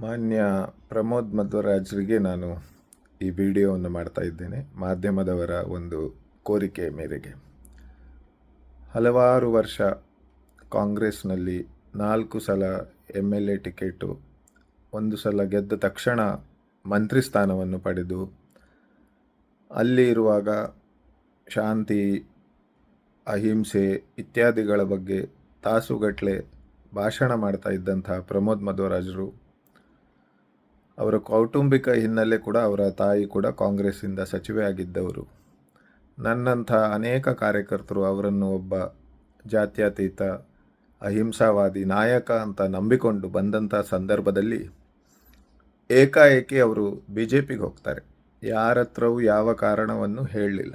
ಮಾನ್ಯ ಪ್ರಮೋದ್ ಮಧ್ವರಾಜ್ರಿಗೆ ನಾನು ಈ ವಿಡಿಯೋವನ್ನು ಮಾಡ್ತಾ ಇದ್ದೇನೆ, ಮಾಧ್ಯಮದವರ ಒಂದು ಕೋರಿಕೆಯ ಮೇರೆಗೆ. ಹಲವಾರು ವರ್ಷ ಕಾಂಗ್ರೆಸ್ನಲ್ಲಿ ನಾಲ್ಕು ಸಲ ಎಂ ಎಲ್ ಎ ಟಿಕೆಟು, ಒಂದು ಸಲ ಗೆದ್ದ ತಕ್ಷಣ ಮಂತ್ರಿ ಸ್ಥಾನವನ್ನು ಪಡೆದು, ಅಲ್ಲಿ ಇರುವಾಗ ಶಾಂತಿ, ಅಹಿಂಸೆ ಇತ್ಯಾದಿಗಳ ಬಗ್ಗೆ ತಾಸುಗಟ್ಟಲೆ ಭಾಷಣ ಮಾಡ್ತಾ ಇದ್ದಂತಹ ಪ್ರಮೋದ್ ಮಧ್ವರಾಜರು ಅವರ ಕೌಟುಂಬಿಕ ಹಿನ್ನೆಲೆ ಕೂಡ ಅವರ ತಾಯಿ ಕೂಡ ಕಾಂಗ್ರೆಸ್ಸಿಂದ ಸಚಿವೆ ಆಗಿದ್ದವರು. ನನ್ನಂಥ ಅನೇಕ ಕಾರ್ಯಕರ್ತರು ಅವರನ್ನು ಒಬ್ಬ ಜಾತ್ಯತೀತ, ಅಹಿಂಸಾವಾದಿ ನಾಯಕ ಅಂತ ನಂಬಿಕೊಂಡು ಬಂದಂಥ ಸಂದರ್ಭದಲ್ಲಿ ಏಕಾಏಕಿ ಅವರು ಬಿ ಜೆ ಪಿಗೆ ಹೋಗ್ತಾರೆ. ಯಾರ ಹತ್ರವೂ ಯಾವ ಕಾರಣವನ್ನು ಹೇಳಲಿಲ್ಲ.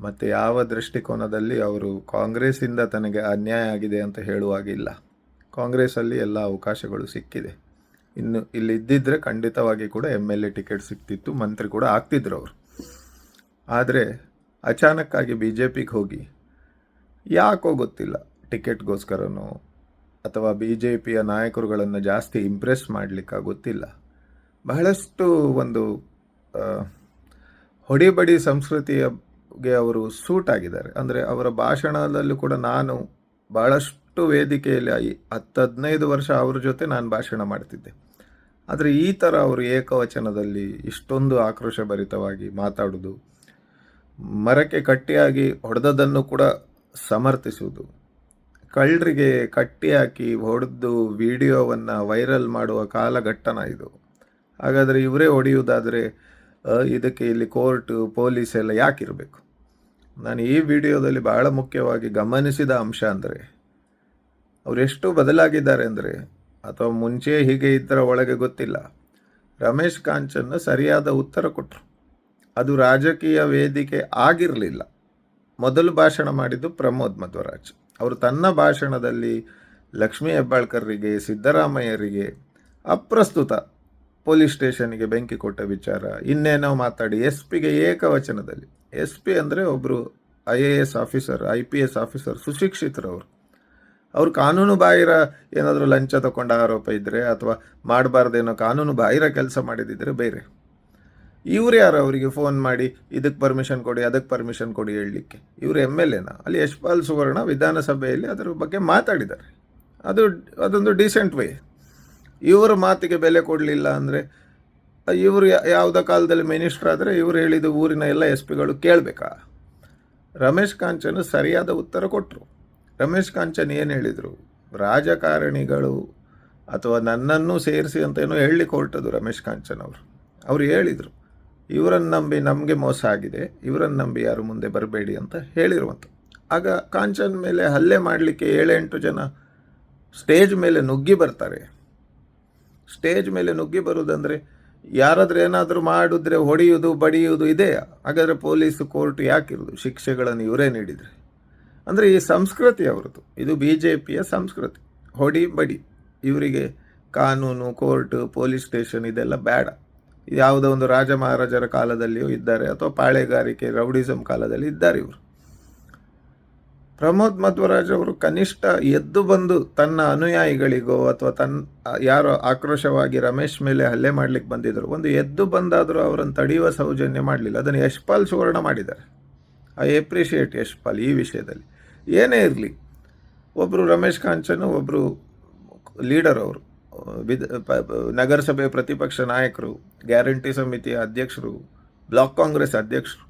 ಮತ್ತು ಯಾವ ದೃಷ್ಟಿಕೋನದಲ್ಲಿ ಅವರು ಕಾಂಗ್ರೆಸ್ಸಿಂದ ತನಗೆ ಅನ್ಯಾಯ ಆಗಿದೆ ಅಂತ ಹೇಳುವಾಗಿಲ್ಲ ಕಾಂಗ್ರೆಸ್ಸಲ್ಲಿ ಎಲ್ಲ ಅವಕಾಶಗಳು ಸಿಕ್ಕಿದೆ. ಇನ್ನು ಇಲ್ಲಿ ಇದ್ದಿದ್ದರೆ ಖಂಡಿತವಾಗಿ ಕೂಡ ಎಂ ಎಲ್ ಎ ಟಿಕೆಟ್ ಸಿಕ್ತಿತ್ತು ಮಂತ್ರಿ ಕೂಡ ಆಗ್ತಿದ್ರು ಅವರು. ಆದರೆ ಅಚಾನಕ್ಕಾಗಿ ಬಿ ಜೆ ಪಿಗೆ ಹೋಗಿ ಯಾಕೋ ಗೊತ್ತಿಲ್ಲ ಟಿಕೆಟ್ಗೋಸ್ಕರನೋ ಅಥವಾ ಬಿ ಜೆ ಪಿಯ ನಾಯಕರುಗಳನ್ನು ಜಾಸ್ತಿ ಇಂಪ್ರೆಸ್ ಮಾಡಲಿಕ್ಕೆ ಗೊತ್ತಿಲ್ಲ ಬಹಳಷ್ಟು ಒಂದು ಹೊಡಿಬಡಿ ಸಂಸ್ಕೃತಿಯಗೆ ಅವರು ಸೂಟ್ ಆಗಿದ್ದಾರೆ. ಅಂದರೆ ಅವರ ಭಾಷಣದಲ್ಲೂ ಕೂಡ ನಾನು ಭಾಳಷ್ಟು ವೇದಿಕೆಯಲ್ಲಿ ಐ- ಹತ್ತು ಹದಿನೈದು ವರ್ಷ ಅವ್ರ ಜೊತೆ ನಾನು ಭಾಷಣ ಮಾಡ್ತಿದ್ದೆ. ಆದರೆ ಈ ಥರ ಅವರು ಏಕವಚನದಲ್ಲಿ ಇಷ್ಟೊಂದು ಆಕ್ರೋಶಭರಿತವಾಗಿ ಮಾತಾಡೋದು, ಮರಕ್ಕೆ ಕಟ್ಟಿಯಾಗಿ ಹೊಡೆದದನ್ನು ಕೂಡ ಸಮರ್ಥಿಸುವುದು ಕಳ್ಳರಿಗೆ ಕಟ್ಟಿ ಹಾಕಿ ಹೊಡೆದು ವಿಡಿಯೋವನ್ನು ವೈರಲ್ ಮಾಡುವ ಕಾಲಘಟ್ಟನ ಇದು. ಹಾಗಾದರೆ ಇವರೇ ಹೊಡೆಯುವುದಾದರೆ ಇದಕ್ಕೆ ಇಲ್ಲಿ ಕೋರ್ಟು, ಪೊಲೀಸ್ ಎಲ್ಲ ಯಾಕಿರಬೇಕು? ನಾನು ಈ ವಿಡಿಯೋದಲ್ಲಿ ಬಹಳ ಮುಖ್ಯವಾಗಿ ಗಮನಿಸಿದ ಅಂಶ ಅಂದರೆ ಅವರು ಎಷ್ಟು ಬದಲಾಗಿದ್ದಾರೆ ಅಂದರೆ, ಅಥವಾ ಮುಂಚೆ ಹೀಗೆ ಇದ್ದರ ಒಳಗೆ ಗೊತ್ತಿಲ್ಲ. ರಮೇಶ್ ಕಾಂಚನ್ನು ಸರಿಯಾದ ಉತ್ತರ ಕೊಟ್ಟರು ಅದು ರಾಜಕೀಯ ವೇದಿಕೆ ಆಗಿರಲಿಲ್ಲ. ಮೊದಲು ಭಾಷಣ ಮಾಡಿದ್ದು ಪ್ರಮೋದ್ ಮಧ್ವರಾಜ್. ಅವರು ತನ್ನ ಭಾಷಣದಲ್ಲಿ ಲಕ್ಷ್ಮೀ ಹೆಬ್ಬಾಳ್ಕರ್ರಿಗೆ, ಸಿದ್ದರಾಮಯ್ಯರಿಗೆ ಅಪ್ರಸ್ತುತ ಪೊಲೀಸ್ ಸ್ಟೇಷನ್ಗೆ ಬೆಂಕಿ ಕೊಟ್ಟ ವಿಚಾರ, ಇನ್ನೇನೋ ಮಾತಾಡಿ ಎಸ್ ಪಿಗೆ ಏಕವಚನದಲ್ಲಿ. ಎಸ್ ಪಿ ಅಂದರೆ ಒಬ್ಬರು I A S officer, I P S officer, ಸುಶಿಕ್ಷಿತರವರು. ಅವ್ರು ಕಾನೂನು ಬಾಹಿರ ಏನಾದರೂ ಲಂಚ ತಗೊಂಡ ಆರೋಪ ಇದ್ದರೆ ಅಥವಾ ಮಾಡಬಾರ್ದೇನೋ ಕಾನೂನು ಬಾಹಿರ ಕೆಲಸ ಮಾಡಿದಿದ್ರೆ ಬೇರೆ. ಇವ್ರು ಯಾರು? ಅವರಿಗೆ ಫೋನ್ ಮಾಡಿ ಇದಕ್ಕೆ ಪರ್ಮಿಷನ್ ಕೊಡಿ ಅದಕ್ಕೆ ಪರ್ಮಿಷನ್ ಕೊಡಿ ಹೇಳಲಿಕ್ಕೆ. ಇವರು ಎಂ ಎಲ್ ಎನ ಅಲ್ಲಿ ಯಶ್ಪಾಲ್ ಸುವರ್ಣ ವಿಧಾನಸಭೆಯಲ್ಲಿ ಅದರ ಬಗ್ಗೆ ಮಾತಾಡಿದ್ದಾರೆ. ಅದು, ಅದೊಂದು ಡೀಸೆಂಟ್ ವೇ ಇವರ ಮಾತಿಗೆ ಬೆಲೆ ಕೊಡಲಿಲ್ಲ ಅಂದರೆ, ಇವರು ಯಾವುದೋ ಕಾಲದಲ್ಲಿ ಮಿನಿಸ್ಟರ್ ಆದರೆ ಇವರು ಹೇಳಿದ ಊರಿನ ಎಲ್ಲ ಎಸ್ ಪಿಗಳು ಕೇಳಬೇಕಾ? ರಮೇಶ್ ಕಾಂಚನ್ ಸರಿಯಾದ ಉತ್ತರ ಕೊಟ್ಟರು ರಮೇಶ್ ಕಾಂಚನ್ ಏನು ಹೇಳಿದರು? ರಾಜಕಾರಣಿಗಳು ಅಥವಾ ನನ್ನನ್ನು ಸೇರಿಸಿ ಅಂತ ಏನೋ ಹೇಳಲಿಕ್ಕೆ ಹೊರಟದು ರಮೇಶ್ ಕಾಂಚನ್ ಅವರು. ಅವರು ಹೇಳಿದರು, ಇವರನ್ನು ನಂಬಿ ನಮಗೆ ಮೋಸ ಆಗಿದೆ, ಇವರನ್ನು ನಂಬಿ ಯಾರು ಮುಂದೆ ಬರಬೇಡಿ ಅಂತ ಹೇಳಿರುವಂಥ ಆಗ ಕಾಂಚನ್ ಮೇಲೆ ಹಲ್ಲೆ ಮಾಡಲಿಕ್ಕೆ ಏಳೆಂಟು ಜನ ಸ್ಟೇಜ್ ಮೇಲೆ ನುಗ್ಗಿ ಬರ್ತಾರೆ. ಸ್ಟೇಜ್ ಮೇಲೆ ನುಗ್ಗಿ ಬರುವುದಂದರೆ ಯಾರಾದರೂ ಏನಾದರೂ ಮಾಡಿದ್ರೆ ಹೊಡೆಯುವುದು ಬಡಿಯುವುದು ಇದೆಯಾ? ಹಾಗಾದರೆ ಪೊಲೀಸ್ ಕೋರ್ಟ್ ಯಾಕಿರೋದು? ಶಿಕ್ಷೆಗಳನ್ನು ಇವರೇ ನೀಡಿದರೆ. ಅಂದರೆ ಈ ಸಂಸ್ಕೃತಿ ಅವರದು ಇದು ಬಿ ಜೆ ಪಿಯ ಸಂಸ್ಕೃತಿ. ಹೊಡಿ ಬಡಿ. ಇವರಿಗೆ ಕಾನೂನು, ಕೋರ್ಟ್, ಪೊಲೀಸ್ ಸ್ಟೇಷನ್ ಇದೆಲ್ಲ ಬೇಡ. ಯಾವುದೋ ಒಂದು ರಾಜ ಮಹಾರಾಜರ ಕಾಲದಲ್ಲಿಯೂ ಇದ್ದಾರೆ ಅಥವಾ ಪಾಳೆಗಾರಿಕೆ ರೌಡಿಸಮ್ ಕಾಲದಲ್ಲಿ ಇದ್ದಾರೆ ಇವರು. ಪ್ರಮೋದ್ ಮಧ್ವರಾಜ್ ಅವರು ಕನಿಷ್ಠ ಎದ್ದು ಬಂದು ತನ್ನ ಅನುಯಾಯಿಗಳಿಗೋ ಅಥವಾ ತನ್ನ ಯಾರೋ ಆಕ್ರೋಶವಾಗಿ ರಮೇಶ್ ಮೇಲೆ ಹಲ್ಲೆ ಮಾಡ್ಲಿಕ್ಕೆ ಬಂದಿದ್ರು. ಒಂದು ಎದ್ದು ಬಂದಾದರೂ ಅವರನ್ನು ತಡೆಯುವ ಸೌಜನ್ಯ ಮಾಡಲಿಲ್ಲ. ಅದನ್ನು ಯಶ್ಪಾಲ್ ಸುವರ್ಣ ಮಾಡಿದ್ದಾರೆ. ಐ ಎಪ್ರಿಷಿಯೇಟ್ ಯಶ್ಪಾಲ್ ಈ ವಿಷಯದಲ್ಲಿ. ಏನೇ ಇರಲಿ ಒಬ್ಬರು ರಮೇಶ್ ಕಾಂಚನ್ ಒಬ್ಬರು ಲೀಡರ್ ಅವರು, ವಿಧ ನಗರಸಭೆ ಪ್ರತಿಪಕ್ಷ ನಾಯಕರು, ಗ್ಯಾರಂಟಿ ಸಮಿತಿಯ ಅಧ್ಯಕ್ಷರು, ಬ್ಲಾಕ್ ಕಾಂಗ್ರೆಸ್ ಅಧ್ಯಕ್ಷರು,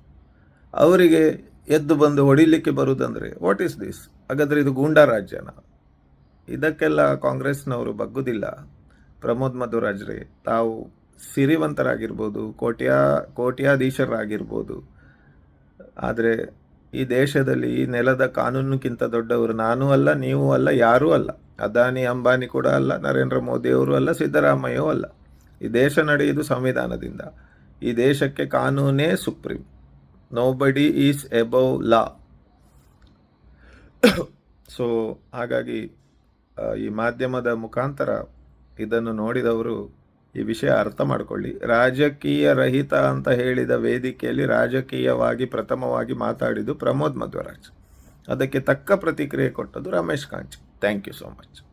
ಅವರಿಗೆ ಎದ್ದು ಬಂದು ಹೊಡಿಲಿಕ್ಕೆ ಬರುವುದಂದರೆ ವಾಟ್ ಈಸ್ ದಿಸ್ ಹಾಗಾದರೆ ಇದು ಗೂಂಡಾ ರಾಜ್ಯನ? ಇದಕ್ಕೆಲ್ಲ ಕಾಂಗ್ರೆಸ್ನವರು ಬಗ್ಗುದಿಲ್ಲ. ಪ್ರಮೋದ್ ಮಧುರಾಜ್ರೆ, ತಾವು ಸಿರಿವಂತರಾಗಿರ್ಬೋದು, ಕೋಟ್ಯಾ, ಕೋಟ್ಯಾಧೀಶರಾಗಿರ್ಬೋದು. ಆದರೆ ಈ ದೇಶದಲ್ಲಿ ಈ ನೆಲದ ಕಾನೂನಿಗಿಂತ ದೊಡ್ಡವರು ನಾನೂ ಅಲ್ಲ, ನೀವು ಅಲ್ಲ, ಯಾರೂ ಅಲ್ಲ. ಅದಾನಿ, ಅಂಬಾನಿ ಕೂಡ ಅಲ್ಲ, ನರೇಂದ್ರ ಮೋದಿಯವರು ಅಲ್ಲ ಸಿದ್ದರಾಮಯ್ಯವೂ ಅಲ್ಲ. ಈ ದೇಶ ನಡೆಯುವುದು ಸಂವಿಧಾನದಿಂದ. ಈ ದೇಶಕ್ಕೆ ಕಾನೂನೇ supreme. Nobody is above law so ಹಾಗಾಗಿ ಈ ಮಾಧ್ಯಮದ ಮುಖಾಂತರ ಇದನ್ನು ನೋಡಿದವರು ಈ ವಿಷಯ ಅರ್ಥ ಮಾಡಿಕೊಳ್ಳಿ. ರಾಜಕೀಯ ರಹಿತ ಅಂತ ಹೇಳಿದ ವೇದಿಕೆಯಲ್ಲಿ ರಾಜಕೀಯವಾಗಿ ಪ್ರಥಮವಾಗಿ ಮಾತಾಡಿದ್ದು ಪ್ರಮೋದ್ ಮಧ್ವರಾಜ್. ಅದಕ್ಕೆ ತಕ್ಕ ಪ್ರತಿಕ್ರಿಯೆ ಕೊಟ್ಟದ್ದು Ramesh ಕಾಂಚ್. Thank you so much